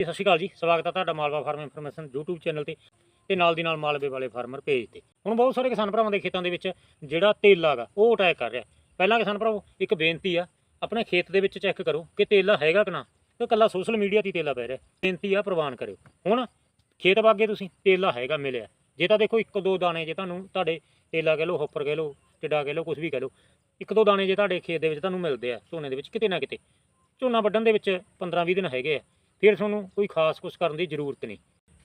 ਜੀ, ਸਤਿ ਸ਼੍ਰੀ ਅਕਾਲ ਜੀ। ਸਵਾਗਤ ਹੈ ਤੁਹਾਡਾ Malwa farm information YouTube channel ਤੇ ਤੇ ਨਾਲ ਦੀ ਨਾਲ ਮਾਲਵੇ ਵਾਲੇ ਫਾਰਮਰ ਪੇਜ ਤੇ। ਹੁਣ ਬਹੁਤ ਸਾਰੇ ਕਿਸਾਨ ਭਰਾਵਾਂ ਦੇ ਖੇਤਾਂ ਦੇ ਵਿੱਚ ਜਿਹੜਾ ਤੇਲਾ ਗਾ ਉਹ ਅਟੈਕ ਕਰ ਰਿਹਾ। ਪਹਿਲਾਂ ਕਿਸਾਨ ਭਰਾਵੋ ਇੱਕ ਬੇਨਤੀ ਆ ਆਪਣੇ ਖੇਤ ਦੇ ਵਿੱਚ ਚੈੱਕ ਕਰੋ ਕਿ ਤੇਲਾ ਹੈਗਾ ਕਿ ਨਾ। ਕਿ ਕੱਲਾ ਸੋਸ਼ਲ ਮੀਡੀਆ ਤੇ ਹੀ ਤੇਲਾ ਪੈ ਰਿਹਾ। ਬੇਨਤੀ ਆ ਪ੍ਰਵਾਨ ਕਰਿਓ। ਹੁਣ ਖੇਤ ਬਾਗੇ ਤੁਸੀਂ ਤੇਲਾ ਹੈਗਾ ਮਿਲਿਆ। ਜੇ ਤਾਂ ਦੇਖੋ ਇੱਕ ਦੋ ਦਾਣੇ ਜੇ ਤੁਹਾਨੂੰ ਤੁਹਾਡੇ ਤੇਲਾ ਕਹਿ ਲਓ ਹੋਪਰ ਕਹਿ ਲਓ ਟਿੱਡਾ ਕਹਿ ਲਓ ਕੁਝ ਵੀ ਕਹਿ ਲਓ ਇੱਕ ਦੋ ਦਾਣੇ ਜੇ ਤੁਹਾਡੇ ਖੇਤ ਦੇ ਵਿੱਚ ਤੁਹਾਨੂੰ ਮਿਲਦੇ ਆ ਝੋਨੇ ਦੇ ਵਿੱਚ ਕਿਤੇ ਨਾ ਕਿਤੇ। ਝੋਨਾ ਵੱਢਣ ਦੇ ਵਿੱਚ 15-20 ਦਿਨ ਹੈਗੇ ਆ। ਫਿਰ ਤੁਹਾਨੂੰ ਕੋਈ ਖਾਸ ਕੁਝ ਕਰਨ ਦੀ ਜ਼ਰੂਰਤ ਨਹੀਂ।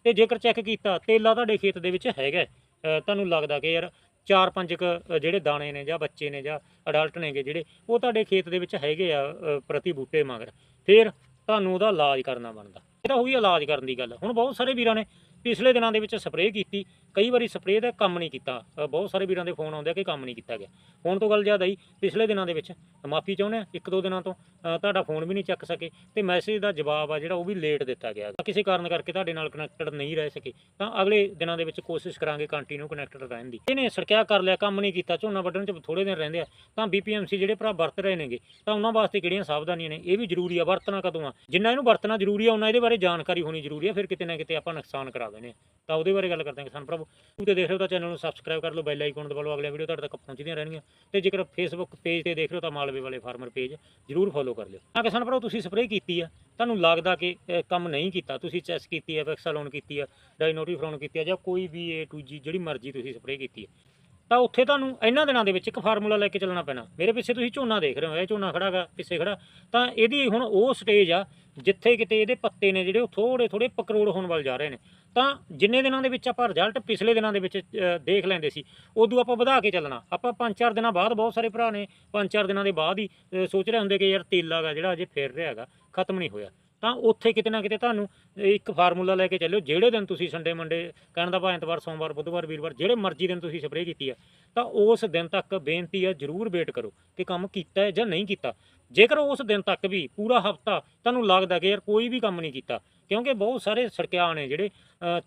ਤੇ ਜੇਕਰ ਚੈੱਕ ਕੀਤਾ, ਤੇਲਾ ਤੁਹਾਡੇ ਖੇਤ ਦੇ ਵਿੱਚ ਹੈਗਾ ਤੁਹਾਨੂੰ ਲੱਗਦਾ ਕਿ ਯਾਰ ਚਾਰ ਪੰਜ ਕੁ ਜਿਹੜੇ ਦਾਣੇ ਨੇ ਜਾਂ ਬੱਚੇ ਨੇ ਜਾਂ ਅਡਲਟ ਨੇਗੇ ਜਿਹੜੇ, ਉਹ ਤੁਹਾਡੇ ਖੇਤ ਦੇ ਵਿੱਚ ਹੈਗੇ ਆ ਪ੍ਰਤੀ ਬੂਟੇ ਮਗਰ, ਫਿਰ ਤੁਹਾਨੂੰ ਉਹਦਾ ਇਲਾਜ ਕਰਨਾ ਬਣਦਾ। ਇਹ ਤਾਂ ਹੋ ਇਲਾਜ ਕਰਨ ਦੀ ਗੱਲ। ਹੁਣ ਬਹੁਤ ਸਾਰੇ ਵੀਰਾਂ ਨੇ ਪਿਛਲੇ ਦਿਨਾਂ ਦੇ ਵਿੱਚ ਸਪਰੇਅ ਕੀਤੀ, ਕਈ ਵਾਰੀ ਸਪਰੇਅ ਦਾ ਕੰਮ ਨਹੀਂ ਕੀਤਾ। ਬਹੁਤ ਸਾਰੇ ਵੀਰਾਂ ਦੇ ਫੋਨ ਆਉਂਦੇ ਆ ਕਿ ਕੰਮ ਨਹੀਂ ਕੀਤਾ ਗਿਆ। ਹੁਣ ਤੋਂ ਗੱਲ ਜ਼ਿਆਦਾ ਹੀ, ਪਿਛਲੇ ਦਿਨਾਂ ਦੇ ਵਿੱਚ ਮਾਫੀ ਚਾਹੁੰਦੇ ਆ, ਇੱਕ ਦੋ ਦਿਨਾਂ ਤੋਂ ਤੁਹਾਡਾ ਫੋਨ ਵੀ ਨਹੀਂ ਚੱਕ ਸਕੇ ਤੇ ਮੈਸੇਜ ਦਾ ਜਵਾਬ ਆ ਜਿਹੜਾ ਉਹ ਵੀ ਲੇਟ ਦਿੱਤਾ ਗਿਆ। ਕਿਸੇ ਕਾਰਨ ਕਰਕੇ ਤੁਹਾਡੇ ਨਾਲ ਕਨੈਕਟਡ ਨਹੀਂ ਰਹਿ ਸਕੇ, ਤਾਂ ਅਗਲੇ ਦਿਨਾਂ ਦੇ ਵਿੱਚ ਕੋਸ਼ਿਸ਼ ਕਰਾਂਗੇ ਕੰਟੀਨਿਊ ਕਨੈਕਟਡ ਰਹਿਣ ਦੀ। ਇਹਨੇ ਸੜਕਿਆ ਕਰ ਲਿਆ, ਕੰਮ ਨਹੀਂ ਕੀਤਾ, ਝੋਨਾ ਵੱਢਣ ਚ ਥੋੜੇ ਦਿਨ ਰਹਿੰਦੇ ਆ। ਤਾਂ ਬੀਪੀਐਮਸੀ ਜਿਹੜੇ ਭਰਾ ਵਰਤ ਰਹੇ ਨੇਗੇ, ਤਾਂ ਉਹਨਾਂ ਵਾਸਤੇ ਕਿਹੜੀਆਂ ਸਾਵਧਾਨੀਆਂ ਨੇ? ਇਹ ਵੀ ਜ਼ਰੂਰੀ ਆ, ਵਰਤਣਾ ਕਦੋਂ ਆ? ਜਿੰਨਾ ਇਹਨੂੰ ਵਰਤਣਾ ਜ਼ਰੂਰੀ ਆ, ਉਹਨਾਂ ਇਹਦੇ ਬਾਰੇ ਜਾਣਕਾਰੀ ਹੋਣੀ ਜ਼ਰੂਰੀ ਆ, ਫਿਰ ਕਿਤੇ ਨਾ ਕਿਤੇ ਆਪਾਂ ਨੁਕਸਾਨ ਕਰਾ ਦੇਣੇ ਤਾਂ ਉਹਦੇ ਬਾਰੇ ਗੱਲ ਕਰਦੇ ਹਾਂ ਕਿਸਾਨ ਭਰਾਵੋ। ਤੁਸੀਂ ਤੇ ਦੇਖ ਰਹੇ ਹੋ ਤਾਂ ਚੈਨਲ ਨੂੰ ਸਬਸਕ੍ਰਾਈਬ ਕਰ ਲਓ ਬੈਲ ਆਈਕਨ ਦਬਾ ਲਓ, ਅਗਲੇ ਵੀਡੀਓ ਤੁਹਾਡੇ ਤੱਕ ਪਹੁੰਚਦੀਆਂ ਰਹਿਣਗੀਆਂ। ਤੇ ਜੇਕਰ ਫੇਸਬੁੱਕ ਪੇਜ ਤੇ ਦੇਖ ਰਹੇ ਹੋ ਤਾਂ ਮਾਲਵੇ ਵਾਲੇ ਫਾਰਮਰ ਪੇਜ ਜਰੂਰ ਫੋਲੋ ਕਰ ਲਿਓ। ਤਾਂ ਕਿਸਾਨ ਭਰਾਵੋ, ਤੁਸੀਂ ਸਪਰੇਅ ਕੀਤੀ ਆ, ਤੁਹਾਨੂੰ ਲੱਗਦਾ ਕਿ ਕੰਮ ਨਹੀਂ ਕੀਤਾ। ਤੁਸੀਂ ਚੈਸ ਕੀਤੀ ਹੈ ਵੈਕਸਾਲੋਨ ਕੀਤੀ ਆ ਡਾਈਨੋਟੀਫਰੋਨ ਕੀਤੀ ਆ, ਜਾਂ ਕੋਈ ਵੀ ਏ ਟੂ ਜੀ ਜਿਹੜੀ ਮਰਜ਼ੀ ਤੁਸੀਂ ਸਪਰੇਅ ਕੀਤੀ ਹੈ ਤਾਂ ਉੱਥੇ ਤੁਹਾਨੂੰ ਇਹਨਾਂ ਦਿਨਾਂ ਦੇ ਵਿੱਚ ਇੱਕ ਫਾਰਮੂਲਾ ਲੈ ਕੇ ਚੱਲਣਾ ਪੈਣਾ। ਮੇਰੇ ਪਿੱਛੇ ਤੁਸੀਂ ਝੋਨਾ ਦੇਖ ਰਹੇ ਹੋ, ਇਹ ਝੋਨਾ ਖੜਾਗਾ ਪਿੱਛੇ ਖੜਾ ਤਾਂ ਇਹਦੀ ਹੁਣ ਉਹ ਸਟੇਜ ਆ, ਜਿੱਥੇ ਕਿਤੇ ਇਹਦੇ ਪੱਤੇ ਨੇ ਜਿਹੜੇ ਉਹ ਥੋੜੇ ਥੋੜੇ ਪਕਰੋੜ ਹੋਣ ਵੱਲ ਜਾ ਰਹੇ ਨੇ। ਤਾਂ ਜਿੰਨੇ ਦਿਨਾਂ ਦੇ ਵਿੱਚ ਆਪਾਂ ਰਿਜ਼ਲਟ ਪਿਛਲੇ ਦਿਨਾਂ ਦੇ ਵਿੱਚ ਦੇਖ ਲੈਂਦੇ ਸੀ, ਉਦੋਂ ਆਪਾਂ ਵਧਾ ਕੇ ਚੱਲਣਾ। ਆਪਾਂ 5-4 ਦਿਨਾਂ ਬਾਅਦ ਬਹੁਤ ਸਾਰੇ ਭਰਾ ਨੇ 5-4 ਦਿਨਾਂ ਦੇ ਬਾਅਦ ਹੀ ਸੋਚ ਰਹੇ ਹੁੰਦੇ ਕਿ ਯਾਰ ਤੇਲਾ ਗਾ ਜਿਹੜਾ ਅਜੇ ਫੇਰ ਰਿਹਾ ਹੈਗਾ ਖਤਮ ਨਹੀਂ ਹੋਇਆ। ਤਾਂ ਉੱਥੇ ਕਿਤੇ ਨਾ ਕਿਤੇ ਤੁਹਾਨੂੰ ਇੱਕ ਫਾਰਮੂਲਾ ਲੈ ਕੇ ਚੱਲਿਓ, ਜਿਹੜੇ ਦਿਨ ਤੁਸੀਂ ਸੰਡੇ ਮੰਡੇ ਕਹਿਣ ਦਾ ਭਾਵੇਂ ਐਤਵਾਰ, ਸੋਮਵਾਰ, ਬੁੱਧਵਾਰ, ਵੀਰਵਾਰ, ਜਿਹੜੇ ਮਰਜ਼ੀ ਦਿਨ ਤੁਸੀਂ ਸਪਰੇਅ ਕੀਤੀ ਹੈ ਤਾਂ ਉਸ ਦਿਨ ਤੱਕ ਬੇਨਤੀ ਆ ਜਰੂਰ ਵੇਟ ਕਰੋ ਕਿ ਕੰਮ ਕੀਤਾ ਹੈ ਜਾਂ ਨਹੀਂ ਕੀਤਾ। ਜੇਕਰ ਉਸ ਦਿਨ ਤੱਕ ਵੀ ਪੂਰਾ ਹਫਤਾ ਤੁਹਾਨੂੰ ਲੱਗਦਾ ਕਿ ਯਾਰ ਕੋਈ ਵੀ ਕੰਮ ਨਹੀਂ ਕੀਤਾ, ਕਿਉਂਕਿ ਬਹੁਤ ਸਾਰੇ ਸੜਕਿਆ ਨੇ ਜਿਹੜੇ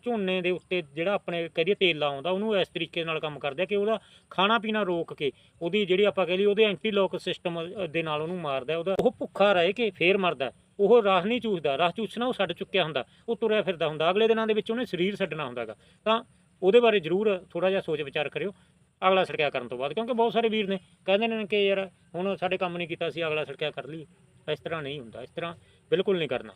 ਝੋਨੇ ਦੇ ਉੱਤੇ ਜਿਹੜਾ ਆਪਣੇ ਕਹਦੀਏ ਤੇਲ ਆਉਂਦਾ ਉਹਨੂੰ ਇਸ ਤਰੀਕੇ ਨਾਲ ਕੰਮ ਕਰਦੇ ਕਿ ਉਹਦਾ ਖਾਣਾ ਪੀਣਾ ਰੋਕ ਕੇ ਉਹਦੀ ਜਿਹੜੀ ਆਪਾਂ ਕਹ ਲਈ ਉਹਦੇ ਐਂਟੀ ਲੋਕ ਸਿਸਟਮ ਦੇ ਨਾਲ ਉਹਨੂੰ ਮਾਰਦਾ, ਉਹਦਾ ਉਹ ਭੁੱਖਾ ਰਹਿ ਕੇ ਫੇਰ ਮਰਦਾ। ਉਹ ਰਾਹ ਨਹੀਂ ਚੂਸਦਾ, ਰਾਹ ਚੂਸਣਾ ਉਹ ਛੱਡ ਚੁੱਕਿਆ ਹੁੰਦਾ, ਉਹ ਤੁਰਿਆ ਫਿਰਦਾ ਹੁੰਦਾ, ਅਗਲੇ ਦਿਨਾਂ ਦੇ ਵਿੱਚ ਉਹਨੇ ਸਰੀਰ ਛੱਡਣਾ ਹੁੰਦਾਗਾ। ਤਾਂ ਉਹਦੇ ਬਾਰੇ ਜ਼ਰੂਰ ਥੋੜਾ ਜਿਹਾ ਸੋਚ ਵਿਚਾਰ ਕਰਿਓ, ਅਗਲਾ ਸੜਕਿਆ ਕਰਨ ਤੋਂ ਬਾਅਦ, ਕਿਉਂਕਿ ਬਹੁਤ ਸਾਰੇ ਵੀਰ ਨੇ, ਕਹਿੰਦੇ ਨੇ ਕਿ ਯਾਰ ਹੁਣ ਸਾਡੇ ਕੰਮ ਨਹੀਂ ਕੀਤਾ ਸੀ, ਅਗਲਾ ਸੜਕਿਆ ਕਰ ਲਈ। ਇਸ ਤਰ੍ਹਾਂ ਨਹੀਂ ਹੁੰਦਾ, ਇਸ ਤਰ੍ਹਾਂ ਬਿਲਕੁਲ ਨਹੀਂ ਕਰਨਾ।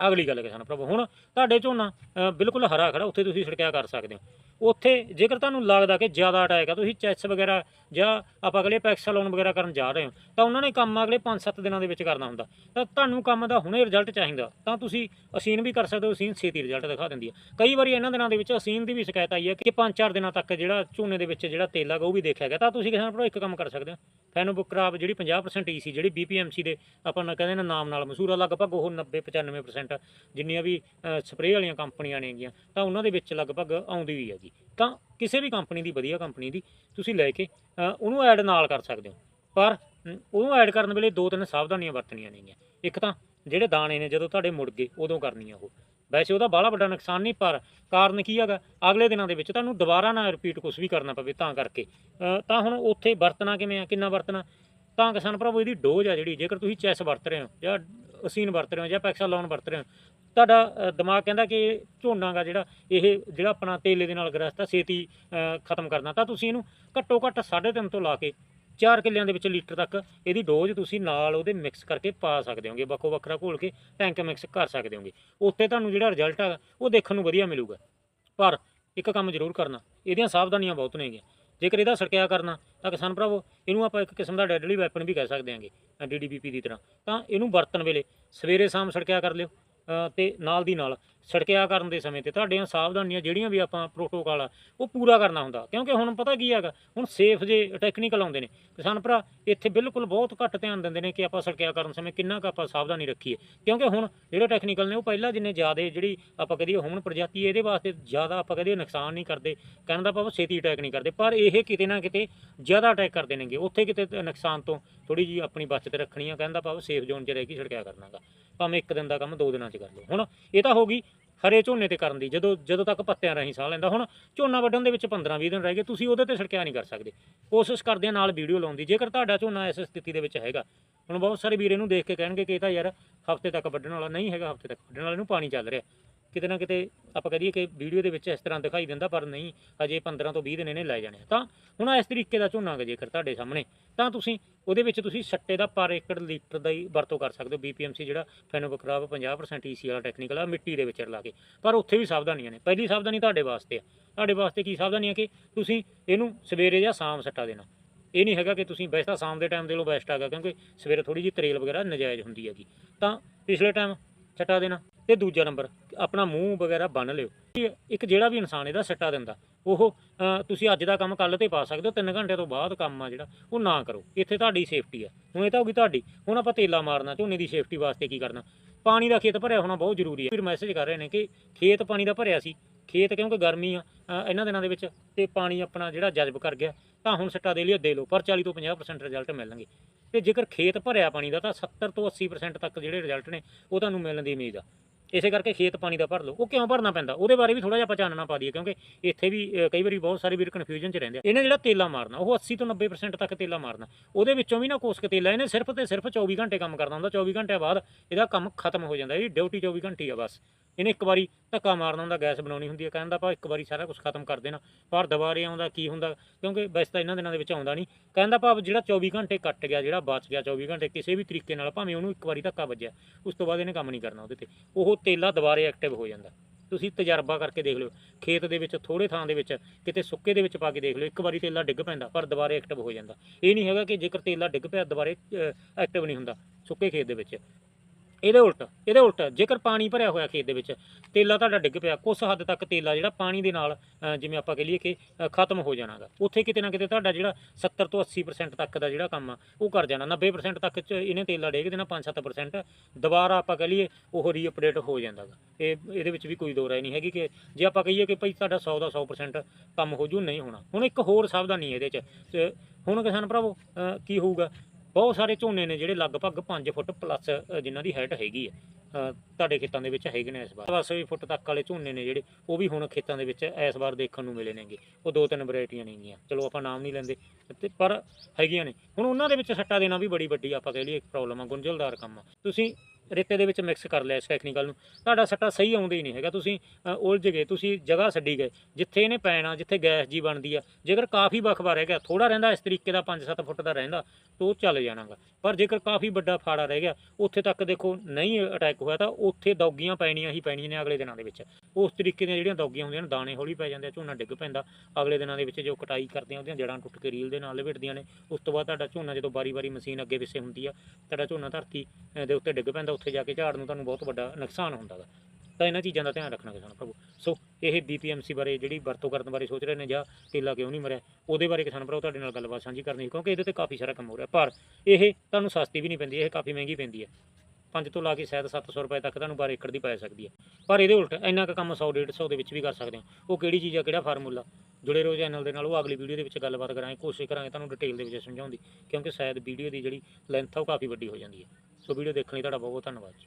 ਅਗਲੀ ਗੱਲ ਕਿਸਾਨ ਪ੍ਰਭੂ ਹੁਣ ਤੁਹਾਡੇ ਝੋਨਾ ਅ, ਬਿਲਕੁਲ ਹਰਾ ਖੜਾ ਉੱਥੇ ਤੁਸੀਂ ਛਿੜਕਿਆ ਕਰ ਸਕਦੇ ਹੋ। ਉੱਥੇ ਜੇਕਰ ਤੁਹਾਨੂੰ ਲੱਗਦਾ ਕਿ ਜ਼ਿਆਦਾ ਅਟੈਕ ਆ ਤੁਸੀਂ ਚੈਸ ਵਗੈਰਾ ਜਾਂ ਆਪਾਂ ਅਗਲੇ ਪੈਕਸਲੋਨ ਵਗੈਰਾ ਕਰਨ ਜਾ ਰਹੇ ਹੋ ਤਾਂ ਉਹਨਾਂ ਨੇ ਕੰਮ ਅਗਲੇ 5-7 ਦਿਨਾਂ ਦੇ ਵਿੱਚ ਕਰਨਾ ਹੁੰਦਾ। ਤਾਂ ਤੁਹਾਨੂੰ ਕੰਮ ਦਾ ਹੁਣੇ ਰਿਜ਼ਲਟ ਚਾਹੀਦਾ ਤਾਂ ਤੁਸੀਂ ਅਸੀਨ ਵੀ ਕਰ ਸਕਦੇ ਹੋ ਅਸੀਨ ਛੇਤੀ ਰਿਜ਼ਲਟ ਦਿਖਾ ਦਿੰਦੀ ਹੈ ਕਈ ਵਾਰੀ ਇਹਨਾਂ ਦਿਨਾਂ ਦੇ ਵਿੱਚ ਅਸੀਨ ਦੀ ਵੀ ਸ਼ਿਕਾਇਤ ਆਈ ਹੈ ਕਿ 5-4 ਦਿਨਾਂ ਤੱਕ ਜਿਹੜਾ ਝੋਨੇ ਦੇ ਵਿੱਚ ਜਿਹੜਾ ਤੇਲ ਹੈਗਾ ਉਹ ਵੀ ਦੇਖਿਆ ਗਿਆ। ਤਾਂ ਤੁਸੀਂ ਕਿਸਾਨ ਭਰਾ ਇੱਕ ਕੰਮ ਕਰ ਸਕਦੇ ਹੋ। ਫੈਨੋਬੁਕਰਾਬ ਜਿਹੜੀ 50% ਈਸੀ e ਜਿਹੜੀ BPMC ਦੇ ਆਪਾਂ ਨਾ ਕਹਿੰਦੇ ਨੇ ਨਾਮ ਨਾਲ ਮਸ਼ਹੂਰ ਆ ਲਗਭਗ ਉਹ ਜਿੰਨੀਆਂ ਵੀ ਸਪਰੇਅ ਵਾਲੀਆਂ ਕੰਪਨੀਆਂ ਨੇਗੀਆਂ, ਤਾਂ ਉਹਨਾਂ ਦੇ ਵਿੱਚ ਲਗਭਗ ਆਉਂਦੀ ਵੀ ਹੈਗੀ। ਤਾਂ ਕਿਸੇ ਵੀ ਕੰਪਨੀ ਦੀ, ਵਧੀਆ ਕੰਪਨੀ ਦੀ ਤੁਸੀਂ ਲੈ ਕੇ ਉਹਨੂੰ ਐਡ ਨਾਲ ਕਰ ਸਕਦੇ ਹੋ। ਪਰ ਉਹਨੂੰ ਐਡ ਕਰਨ ਵੇਲੇ ਦੋ ਤਿੰਨ ਸਾਵਧਾਨੀਆਂ ਵਰਤਣੀਆਂ ਨੇਗੀਆਂ। ਇੱਕ ਤਾਂ ਜਿਹੜੇ ਦਾਣੇ ਨੇ, ਜਦੋਂ ਤੁਹਾਡੇ ਮੁੜ ਗਏ, ਉਦੋਂ ਕਰਨੀਆਂ ਉਹ। ਵੈਸੇ ਉਹਦਾ ਬਾਹਲਾ ਵੱਡਾ ਨੁਕਸਾਨ ਨਹੀਂ, ਪਰ ਕਾਰਨ ਕੀ ਹੈਗਾ? ਅਗਲੇ ਦਿਨਾਂ ਦੇ ਵਿੱਚ ਤੁਹਾਨੂੰ ਦੁਬਾਰਾ ਨਾ ਰਿਪੀਟ ਕੁਝ ਵੀ ਕਰਨਾ ਪਵੇ ਤਾਂ ਕਰਕੇ। ਤਾਂ ਹੁਣ ਉੱਥੇ ਵਰਤਣਾ ਕਿਵੇਂ ਆ? ਕਿੰਨਾ ਵਰਤਣਾ? ਤਾਂ ਕਿਸਾਨ ਭਰਾਵੋ, ਇਹਦੀ ਡੋਜ਼ ਆ ਜਿਹੜੀ, ਜੇਕਰ ਤੁਸੀਂ ਚੈਸ ਵਰਤ ਰਹੇ ਹੋ ਜਾਂ ਅਸੀਨ ਵਰਤ ਰਹੇ ਹੋ ਜਾਂ ਪੈਕਸਾਲੋਨ ਵਰਤ ਰਹੇ ਹੋ? ਤੁਹਾਡਾ ਦਿਮਾਗ ਕਹਿੰਦਾ ਕਿ ਝੋਨਾ ਗਾ ਜਿਹੜਾ, ਇਹ ਜਿਹੜਾ ਆਪਣਾ ਤੇਲੇ ਦੇ ਨਾਲ ਗ੍ਰਸਤ ਆ, ਛੇਤੀ ਖਤਮ ਕਰਨਾ। ਤਾਂ ਤੁਸੀਂ ਇਹਨੂੰ ਘੱਟੋ ਘੱਟ 3.5 ਤੋਂ ਲਾ ਕੇ 4 ਕਿੱਲਿਆਂ ਦੇ ਵਿੱਚ ਲੀਟਰ ਤੱਕ ਇਹਦੀ ਡੋਜ਼ ਤੁਸੀਂ ਨਾਲ ਉਹਦੇ ਮਿਕਸ ਕਰਕੇ ਪਾ ਸਕਦੇ ਹੋਗੇ। ਵੱਖੋ ਵੱਖਰਾ ਘੋਲ ਕੇ ਟੈਂਕ ਮਿਕਸ ਕਰ ਸਕਦੇ ਹੋਗੇ। ਉੱਥੇ ਤੁਹਾਨੂੰ ਜਿਹੜਾ ਰਿਜ਼ਲਟ ਹੈਗਾ ਉਹ ਦੇਖਣ ਨੂੰ ਵਧੀਆ ਮਿਲੂਗਾ। ਪਰ ਇੱਕ ਕੰਮ ਜ਼ਰੂਰ ਕਰਨਾ, ਇਹਦੀਆਂ ਸਾਵਧਾਨੀਆਂ ਬਹੁਤ ਨੇਗੀਆਂ। ਜੇਕਰ ਇਹਦਾ ਸੜਕਿਆ ਕਰਨਾ, ਤਾਂ ਕਿਸਾਨ ਭਰਾਵੋ, ਇਹਨੂੰ ਆਪਾਂ ਇੱਕ ਕਿਸਮ ਦਾ ਡੈਡਲੀ ਵੈਪਨ ਵੀ ਕਹਿ ਸਕਦੇ ਹਾਂਗੇ ਡੀਡੀਬੀਪੀ ਦੀ ਤਰ੍ਹਾਂ। ਤਾਂ ਇਹਨੂੰ ਵਰਤਣ ਵੇਲੇ ਸਵੇਰੇ ਸ਼ਾਮ ਸੜਕਿਆ ਕਰ ਲਿਓ ਤੇ ਨਾਲ ਦੀ ਨਾਲ ਸੜਕਿਆ ਕਰਨ ਦੇ ਸਮੇਂ ਤੇ ਤੁਹਾਡੀਆਂ ਸਾਵਧਾਨੀਆਂ ਜਿਹੜੀਆਂ ਵੀ ਆਪਾਂ ਪ੍ਰੋਟੋਕਾਲ ਆ, ਉਹ ਪੂਰਾ ਕਰਨਾ ਹੁੰਦਾ। ਕਿਉਂਕਿ ਹੁਣ ਪਤਾ ਕੀ ਹੈਗਾ, ਹੁਣ ਸੇਫ ਜੇ ਟੈਕਨੀਕਲ ਆਉਂਦੇ ਨੇ, ਕਿਸਾਨ ਭਰਾ, ਇੱਥੇ ਬਿਲਕੁਲ ਬਹੁਤ ਘੱਟ ਧਿਆਨ ਦਿੰਦੇ ਨੇ ਕਿ ਆਪਾਂ ਸੜਕਿਆ ਕਰਨ ਸਮੇਂ ਕਿੰਨਾ ਕੁ ਆਪਾਂ ਸਾਵਧਾਨੀ ਰੱਖੀਏ। ਕਿਉਂਕਿ ਹੁਣ ਜਿਹੜੇ ਟੈਕਨੀਕਲ ਨੇ, ਉਹ ਪਹਿਲਾਂ ਜਿੰਨੇ ਜ਼ਿਆਦਾ ਜਿਹੜੀ ਆਪਾਂ ਕਹਦੀਏ ਹੋਮਨ ਪ੍ਰਜਾਤੀ, ਇਹਦੇ ਵਾਸਤੇ ਜ਼ਿਆਦਾ ਆਪਾਂ ਕਹਦੀਏ ਨੁਕਸਾਨ ਨਹੀਂ ਕਰਦੇ। ਕਹਿਣ ਦਾ ਭਾਵ ਛੇਤੀ ਅਟੈਕ ਨਹੀਂ ਕਰਦੇ, ਪਰ ਇਹ ਕਿਤੇ ਨਾ ਕਿਤੇ ਜ਼ਿਆਦਾ ਅਟੈਕ ਕਰਦੇ ਨੇਗੇ। ਉੱਥੇ ਕਿਤੇ ਨੁਕਸਾਨ ਤੋਂ ਥੋੜੀ ਜੀ ਆਪਣੀ ਬਚਤ ਰੱਖਣੀ ਆ ਕਹਿੰਦਾ ਭਾਵ ਸੇਫ ਜ਼ੋਨ 'ਚ ਰਹਿ ਕੇ ਛਿੜਕਿਆ ਕਰਨਾਗਾ ਭਾਵੇਂ ਇੱਕ ਦਿਨ ਦਾ ਕੰਮ ਦੋ ਦਿਨਾਂ 'ਚ ਕਰ ਲਓ ਹੁਣ ਇਹ ਤਾਂ ਹੋ ਗਈ ਹਰੇ ਝੋਨੇ ਤੇ ਕਰਨ ਦੀ, ਜਦੋਂ ਜਦੋਂ ਤੱਕ ਪੱਤਿਆਂ ਰਾਹੀਂ ਸਾਹ ਲੈਂਦਾ। ਹੁਣ ਝੋਨਾ ਵੱਢਣ ਦੇ ਵਿੱਚ 15-20 ਦਿਨ ਰਹਿ ਗਏ, ਤੁਸੀਂ ਉਹਦੇ ਤੇ ਛਿੜਕਿਆ ਨਹੀਂ ਕਰ ਸਕਦੇ। ਕੋਸ਼ਿਸ਼ ਕਰਦੇ ਨਾਲ ਵੀਡੀਓ ਲਾਉਣ ਦੀ। ਜੇਕਰ ਤੁਹਾਡਾ ਝੋਨਾ ਇਸ ਸਥਿਤੀ ਦੇ ਵਿੱਚ ਹੈਗਾ, ਹੁਣ ਬਹੁਤ ਸਾਰੇ ਵੀਰ ਇਹਨੂੰ ਦੇਖ ਕੇ ਕਹਿਣਗੇ ਕਿ ਇਹ ਤਾਂ ਯਾਰ ਹਫ਼ਤੇ ਤੱਕ ਵੱਢਣ ਵਾਲਾ ਨਹੀਂ ਹੈਗਾ, ਹਫ਼ਤੇ ਤੱਕ ਵੱਢਣ ਵਾਲੇ ਨੂੰ ਪਾਣੀ ਚੱਲ ਰਿਹਾ। ਕਿਤੇ ਨਾ ਕਿਤੇ ਆਪਾਂ ਕਹਦੀਏ ਕਿ ਵੀਡੀਓ ਦੇ ਵਿੱਚ ਇਸ ਤਰ੍ਹਾਂ ਦਿਖਾਈ ਦਿੰਦਾ, ਪਰ ਨਹੀਂ ਅਜੇ 15 ਤੋਂ 20 ਦਿਨ ਇਹਨੇ ਲੈ ਜਾਣੇ ਆ। ਤਾਂ ਹੁਣ ਇਸ ਤਰੀਕੇ ਦਾ ਝੋਨਾ ਗਾ ਜੇਕਰ ਤੁਹਾਡੇ ਸਾਹਮਣੇ, ਤਾਂ ਤੁਸੀਂ ਉਹਦੇ ਵਿੱਚ ਤੁਸੀਂ ਸੱਟੇ ਦਾ ਪਰ ਏਕੜ ਲੀਟਰ ਦਾ ਹੀ ਵਰਤੋਂ ਕਰ ਸਕਦੇ ਹੋ ਬੀਪੀਐਮਸੀ ਜਿਹੜਾ ਫੈਨੋਬਕਰਾਬ 50% ਈਸੀ ਵਾਲਾ ਟੈਕਨੀਕਲ ਆ, ਮਿੱਟੀ ਦੇ ਵਿੱਚ ਰਲਾ ਕੇ। ਪਰ ਉੱਥੇ ਵੀ ਸਾਵਧਾਨੀਆਂ ਨੇ। ਪਹਿਲੀ ਸਾਵਧਾਨੀ ਤੁਹਾਡੇ ਵਾਸਤੇ ਆ। ਤੁਹਾਡੇ ਵਾਸਤੇ ਕੀ ਸਾਵਧਾਨੀ ਹੈ ਕਿ ਤੁਸੀਂ ਇਹਨੂੰ ਸਵੇਰੇ ਜਾਂ ਸ਼ਾਮ ਸੱਟਾ ਦੇਣਾ। ਇਹ ਨਹੀਂ ਹੈਗਾ ਕਿ ਤੁਸੀਂ ਵੈਸੇ ਤਾਂ ਸ਼ਾਮ ਦੇ ਟਾਈਮ ਦੇ ਲੋ ਬੈਸਟ ਹੈਗਾ ਕਿਉਂਕਿ ਸਵੇਰੇ ਥੋੜੀ ਜਿਹੀ ਤਰੇਲ ਵਗੈਰਾ ਨਜਾਇਜ਼ ਹੁੰਦੀ ਹੈਗੀ। ਤਾਂ ਪਿਛਲੇ ਟਾਈਮ ਸੱਟਾ ਦੇਣਾ। ਤੇ ਦੂਜਾ ਨੰਬਰ, ਆਪਣਾ ਮੂੰਹ ਵਗੈਰਾ ਬੰਨ ਲਿਓ। ਕਿ ਇੱਕ ਜਿਹੜਾ ਵੀ ਇਨਸਾਨ ਇਹਦਾ ਸਿੱਟਾ ਦਿੰਦਾ, ਉਹ ਤੁਸੀਂ ਅੱਜ ਦਾ ਕੰਮ ਕੱਲ ਤੇ ਪਾ ਸਕਦੇ ਹੋ 3 ਘੰਟੇ ਤੋਂ ਬਾਅਦ ਕੰਮ ਆ ਜਿਹੜਾ, ਉਹ ਨਾ ਕਰੋ। ਇੱਥੇ ਤੁਹਾਡੀ ਸੇਫਟੀ ਆ। ਹੁਣ ਇਹ ਤਾਂ ਹੋਗੀ ਤੁਹਾਡੀ। ਹੁਣ ਆਪਾਂ ਤੇਲਾ ਮਾਰਨਾ, ਝੋਨੇ ਦੀ ਸੇਫਟੀ ਵਾਸਤੇ ਕੀ ਕਰਨਾ? ਪਾਣੀ ਦਾ ਖੇਤ ਭਰਿਆ ਹੋਣਾ ਬਹੁਤ ਜ਼ਰੂਰੀ ਹੈ ਫਿਰ ਮੈਸੇਜ ਕਰ ਰਹੇ ਨੇ ਕਿ ਖੇਤ ਪਾਣੀ ਦਾ ਭਰਿਆ ਸੀ। ਖੇਤ ਕਿਉਂਕਿ ਗਰਮੀ ਆ ਇਹਨਾਂ ਦਿਨਾਂ ਦੇ ਵਿੱਚ ਤੇ ਪਾਣੀ ਆਪਣਾ ਜਿਹੜਾ ਜਜ਼ਬ ਕਰ ਗਿਆ, ਤਾਂ ਹੁਣ ਸਿੱਟਾ ਦੇ ਲਿਓ, ਦੇ ਲਓ। ਪਰ 40 ਤੋਂ 50% ਰਿਜ਼ਲਟ ਮਿਲਣਗੇ। ਤੇ ਜੇਕਰ ਖੇਤ ਭਰਿਆ ਪਾਣੀ ਦਾ, ਤਾਂ 70 ਤੋਂ 80% ਤੱਕ ਜਿਹੜੇ ਰਿਜ਼ਲਟ ਨੇ, ਉਹ ਤੁਹਾਨੂੰ ਮਿਲਣ ਦੀ ਉਮੀਦ ਆ। ਇਸੇ ਕਰਕੇ ਖੇਤ ਪਾਣੀ ਦਾ ਭਰ ਲਓ। ਉਹ ਕਿਉਂ ਭਰਨਾ ਪੈਂਦਾ? ਉਹਦੇ ਬਾਰੇ ਵੀ ਥੋੜਾ ਜਿਹਾ ਆਪਾਂ ਚਾਨਣਾ ਪਾ ਦਈਏ, ਕਿਉਂਕਿ ਇੱਥੇ ਵੀ ਕਈ ਵਾਰੀ ਬਹੁਤ ਸਾਰੇ ਵੀਰ ਕਨਫਿਊਜ਼ਨ 'ਚ ਰਹਿੰਦੇ ਆ। ਇਹਨੇ ਜਿਹੜਾ ਤੇਲਾ ਮਾਰਨਾ, ਉਹ 80 ਤੋਂ 90% ਤੱਕ ਤੇਲਾ ਮਾਰਨਾ। ਉਹਦੇ ਵਿੱਚੋਂ ਵੀ ਨਾ ਕੋਸਕ ਤੇਲਾ, ਇਹਨੇ ਸਿਰਫ ਤੇ ਸਿਰਫ 24 ਘੰਟੇ ਕੰਮ ਕਰਨਾ ਹੁੰਦਾ। 24 ਘੰਟਿਆਂ ਬਾਅਦ ਇਹਦਾ ਕੰਮ ਖਤਮ ਹੋ ਜਾਂਦਾ। ਇਹਦੀ ਡਿਊਟੀ 24 ਘੰਟੇ ਆ ਬਸ। ਇਹਨੇ ਇੱਕ ਵਾਰੀ ਧੱਕਾ ਮਾਰਨਾ ਹੁੰਦਾ, ਗੈਸ ਬਣਾਉਣੀ ਹੁੰਦੀ ਹੈ ਕਹਿੰਦਾ ਆਪਾਂ ਇੱਕ ਵਾਰੀ ਸਾਰਾ ਕੁਝ ਖਤਮ ਕਰ ਦੇਣਾ। ਪਰ ਦੁਬਾਰੇ ਆਉਂਦਾ ਕੀ ਹੁੰਦਾ? ਕਿਉਂਕਿ ਵੈਸੇ ਤਾਂ ਇਹਨਾਂ ਦਿਨਾਂ ਦੇ ਵਿੱਚ ਆਉਂਦਾ ਨਹੀਂ। ਕਹਿੰਦਾ ਭਾਵ ਜਿਹੜਾ 24 ਘੰਟੇ ਕੱਟ ਗਿਆ, ਜਿਹੜਾ ਬਚ ਗਿਆ 24 ਘੰਟੇ, ਕਿਸੇ ਵੀ ਤਰੀਕੇ ਨਾਲ ਭਾਵੇਂ ਉਹਨੂੰ ਇੱਕ ਵਾਰੀ ਧੱਕਾ ਵੱਜਿਆ, ਉਸ ਤੋਂ ਬਾਅਦ ਇਹਨੇ ਕੰਮ ਨਹੀਂ ਕਰਨਾ ਉਹਦੇ ਤੇ। ਉਹ ਤੇਲਾ ਦੁਬਾਰੇ ਐਕਟਿਵ ਹੋ ਜਾਂਦਾ। ਤੁਸੀਂ ਤਜਰਬਾ ਕਰਕੇ ਦੇਖ ਲਿਓ। ਖੇਤ ਦੇ ਵਿੱਚ ਥੋੜੇ ਥਾਂ ਦੇ ਵਿੱਚ, ਕਿਤੇ ਸੁੱਕੇ ਦੇ ਵਿੱਚ ਪਾ ਕੇ ਦੇਖ ਲਿਓ। ਇੱਕ ਵਾਰੀ ਤੇਲਾ ਡਿੱਗ ਪੈਂਦਾ, ਪਰ ਦੁਬਾਰੇ ਐਕਟਿਵ ਹੋ ਜਾਂਦਾ। ਇਹ ਨਹੀਂ ਹੈਗਾ ਕਿ ਜੇਕਰ ਤੇਲਾ ਡਿੱਗ ਪਿਆ, ਦੁਬਾਰੇ ਐਕਟਿਵ ਨਹੀਂ ਹੁੰਦਾ। ਸੁੱਕੇ ਖੇਤ ਦੇ ਵਿੱਚ। ਇਹਦੇ ਉਲਟ ਇਹਦੇ ਉਲਟ, ਜੇਕਰ ਪਾਣੀ ਭਰਿਆ ਹੋਇਆ ਖੇਤ ਦੇ ਵਿੱਚ, ਤੇਲਾ ਤੁਹਾਡਾ ਡਿੱਗ ਪਿਆ ਕੁਝ ਹੱਦ ਤੱਕ ਤੇਲਾ ਜਿਹੜਾ ਪਾਣੀ ਦੇ ਨਾਲ ਜਿਵੇਂ ਆਪਾਂ ਕਹ ਲਈਏ ਕਿ ਖਤਮ ਹੋ ਜਾਣਾਗਾ। ਉੱਥੇ ਕਿਤੇ ਨਾ ਕਿਤੇ ਤੁਹਾਡਾ ਜਿਹੜਾ 70 ਤੋਂ 80% ਤੱਕ ਦਾ ਜਿਹੜਾ ਕੰਮ ਆ, ਉਹ ਕਰ ਜਾਣਾ। 90% ਤੱਕ ਚ ਇਹਨੇ ਤੇਲਾ ਡੇਗ ਦੇਣਾ 5-7% ਦੁਬਾਰਾ ਆਪਾਂ ਕਹ ਲਈਏ ਉਹ ਰੀਅਪਡੇਟ ਹੋ ਜਾਂਦਾਗਾ। ਇਹ, ਇਹਦੇ ਵਿੱਚ ਵੀ ਕੋਈ ਦੋ ਰਾਏ ਨਹੀਂ ਹੈਗੀ ਕਿ ਜੇ ਆਪਾਂ ਕਹੀਏ ਕਿ ਭਾਈ ਤੁਹਾਡਾ 100 ਦਾ 100% ਕੰਮ ਹੋ ਜੂ, ਨਹੀਂ ਹੋਣਾ। ਹੁਣ ਇੱਕ ਹੋਰ ਸਾਵਧਾਨੀ ਇਹਦੇ ਚ। ਹੁਣ ਕਿਸਾਨ ਭਰਾਵੋ ਕੀ ਹੋਊਗਾ? ਬਹੁਤ ਸਾਰੇ ਝੋਨੇ ਨੇ ਜਿਹੜੇ ਲਗਭਗ 5 ਫੁੱਟ ਪਲੱਸ ਜਿਨ੍ਹਾਂ ਦੀ ਹਾਈਟ ਹੈਗੀ ਹੈ ਤੁਹਾਡੇ ਖੇਤਾਂ ਦੇ ਵਿੱਚ ਹੈਗੇ ਨੇ ਇਸ ਵਾਰ। ਬਸ ਵੀ ਫੁੱਟ ਤੱਕ ਵਾਲੇ ਝੋਨੇ ਨੇ ਜਿਹੜੇ, ਉਹ ਵੀ ਹੁਣ ਖੇਤਾਂ ਦੇ ਵਿੱਚ ਇਸ ਵਾਰ ਦੇਖਣ ਨੂੰ ਮਿਲੇ ਨੇਗੇ। ਉਹ ਦੋ ਤਿੰਨ ਵੈਰਾਈਟੀਆਂ ਨੇਗੀਆਂ ਚਲੋ ਆਪਾਂ ਨਾਮ ਨਹੀਂ ਲੈਂਦੇ, ਤੇ ਪਰ ਹੈਗੀਆਂ ਨੇ। ਹੁਣ ਉਹਨਾਂ ਦੇ ਵਿੱਚ ਸੱਟਾ ਦੇਣਾ ਵੀ ਬੜੀ ਵੱਡੀ ਆਪਾਂ ਕਹਿ ਲਈਏ ਇੱਕ ਪ੍ਰੋਬਲਮ ਆ, ਗੁੰਝਲਦਾਰ ਕੰਮ ਆ। ਤੁਸੀਂ ਰੇਤੇ ਦੇ ਵਿੱਚ ਮਿਕਸ ਕਰ ਲਿਆ ਇਸ ਟੈਕਨੀਕਲ ਨੂੰ। ਤੁਹਾਡਾ ਸੱਟਾ ਸਹੀ ਆਉਂਦਾ ਹੀ ਨਹੀਂ ਹੈਗਾ। ਤੁਸੀਂ ਉਲਝ ਗਏ, ਤੁਸੀਂ ਜਗ੍ਹਾ ਛੱਡੀ ਗਏ। ਜਿੱਥੇ ਇਹਨੇ ਪੈਣਾ ਜਿੱਥੇ ਗੈਸ ਜੀ ਬਣਦੀ ਆ, ਜੇਕਰ ਕਾਫੀ ਵਕਫਾ ਰਹਿ ਗਿਆ ਥੋੜਾ ਰਹਿੰਦਾ, ਇਸ ਤਰੀਕੇ ਦਾ 5-7 ਫੁੱਟ ਦਾ ਰਹਿੰਦਾ, ਤਾਂ ਉਹ ਚੱਲ ਜਾਣਾਗਾ। ਪਰ ਜੇਕਰ ਕਾਫੀ ਵੱਡਾ ਫਾੜਾ ਰਹਿ ਗਿਆ, ਉੱਥੇ ਤੱਕ ਦੇਖੋ ਨਹੀਂ ਅਟੈਕ ਹੋਇਆ, ਤਾਂ ਉੱਥੇ ਦੌਗੀਆਂ ਪੈਣੀਆਂ ਹੀ ਪੈਣੀਆਂ ਨੇ ਅਗਲੇ ਦਿਨਾਂ ਦੇ ਵਿੱਚ। ਉਸ ਤਰੀਕੇ ਦੀਆਂ ਜਿਹੜੀਆਂ ਦੌਗੀਆਂ ਹੁੰਦੀਆਂ ਨੇ, ਦਾਣੇ ਹੌਲੀ ਪੈ ਜਾਂਦੇ ਆ, ਝੋਨਾ ਡਿੱਗ ਪੈਂਦਾ। ਅਗਲੇ ਦਿਨਾਂ ਦੇ ਵਿੱਚ ਜੋ ਕਟਾਈ ਕਰਦੇ ਆ ਉਹਦੀਆਂ ਜੜਾਂ ਟੁੱਟ ਕੇ ਰੀਲ ਦੇ ਨਾਲ ਲਪੇਟਦੀਆਂ ਨੇ। ਉਸ ਤੋਂ ਬਾਅਦ ਤੁਹਾਡਾ ਝੋਨਾ ਜਦੋਂ ਬਾਰੀ-ਬਾਰੀ ਮਸ਼ੀਨ ਅੱਗੇ ਪਿੱਛੇ ਹੁੰਦੀ ਆ, ਤੁਹਾਡਾ ਝੋਨਾ ਧਰਤੀ ਦੇ ਉੱਤੇ ਡਿੱਗ ਪੈਂਦਾ, ਉੱਥੇ ਜਾ ਕੇ ਝਾੜ ਨੂੰ ਤੁਹਾਨੂੰ ਬਹੁਤ ਵੱਡਾ ਨੁਕਸਾਨ ਹੁੰਦਾ ਗਾ ਤਾਂ ਇਹਨਾਂ ਚੀਜ਼ਾਂ ਦਾ ਧਿਆਨ ਰੱਖਣਾ ਕਿਸਾਨ ਭਰਾਵੋ। ਸੋ ਇਹ ਬੀਪੀਐਮਸੀ ਬਾਰੇ ਜਿਹੜੀ ਵਰਤੋਂ ਕਰਨ ਬਾਰੇ ਸੋਚ ਰਹੇ ਨੇ ਜਾਂ ਤੇਲਾ ਕਿਉਂ ਨਹੀਂ ਮਰਿਆ, ਉਹਦੇ ਬਾਰੇ ਕਿਸਾਨ ਭਰਾਵੋ ਤੁਹਾਡੇ ਨਾਲ ਗੱਲਬਾਤ ਸਾਂਝੀ ਕਰਨੀ ਕਿਉਂਕਿ ਇਹਦੇ ਤੇ ਕਾਫੀ ਸਾਰਾ ਕੰਮ ਹੋ ਰਿਹਾ। ਪਰ ਇਹ ਤੁਹਾਨੂੰ ਸਸਤੀ ਵੀ ਨਹੀਂ ਪੈਂਦੀ, ਇਹ ਕਾਫੀ ਮਹਿੰਗੀ ਪੈਂਦੀ ਹੈ। 5 ਤੋਂ ਲਾ ਕੇ ਸ਼ਾਇਦ 700 ਰੁਪਏ ਤੱਕ ਤੁਹਾਨੂੰ ਪਰ ਏਕੜ ਦੀ ਪੈ ਸਕਦੀ ਹੈ। ਪਰ ਇਹਦੇ ਉਲਟ ਇੰਨਾ ਕੁ ਕੰਮ 100 150 ਦੇ ਵਿੱਚ ਵੀ ਕਰ ਸਕਦੇ ਹਾਂ। ਉਹ ਕਿਹੜੀ ਚੀਜ਼ ਆ, ਕਿਹੜਾ ਫਾਰਮੂਲਾ? ਜੁੜੇ ਰਹੋ ਚੈਨਲ ਦੇ ਨਾਲ। ਉਹ ਅਗਲੀ ਵੀਡੀਓ ਦੇ ਵਿੱਚ ਗੱਲਬਾਤ ਕਰਾਂਗੇ, ਕੋਸ਼ਿਸ਼ ਕਰਾਂਗੇ ਤੁਹਾਨੂੰ ਡਿਟੇਲ ਦੇ ਵਿੱਚ ਸਮਝਾਉਣ ਦੀ। ਕਿਉਂਕਿ ਸ਼ਾਇਦ ਵੀਡੀਓ ਦੀ ਜਿਹੜੀ ਲੈਂਥ ਆ, ਉਹ ਕਾਫੀ ਵੱਡੀ ਹੋ ਜਾਂਦੀ ਹੈ। ਸੋ ਵੀਡੀਓ ਦੇਖਣ ਲਈ ਤੁਹਾਡਾ ਬਹੁਤ ਬਹੁਤ ਧੰਨਵਾਦ ਜੀ।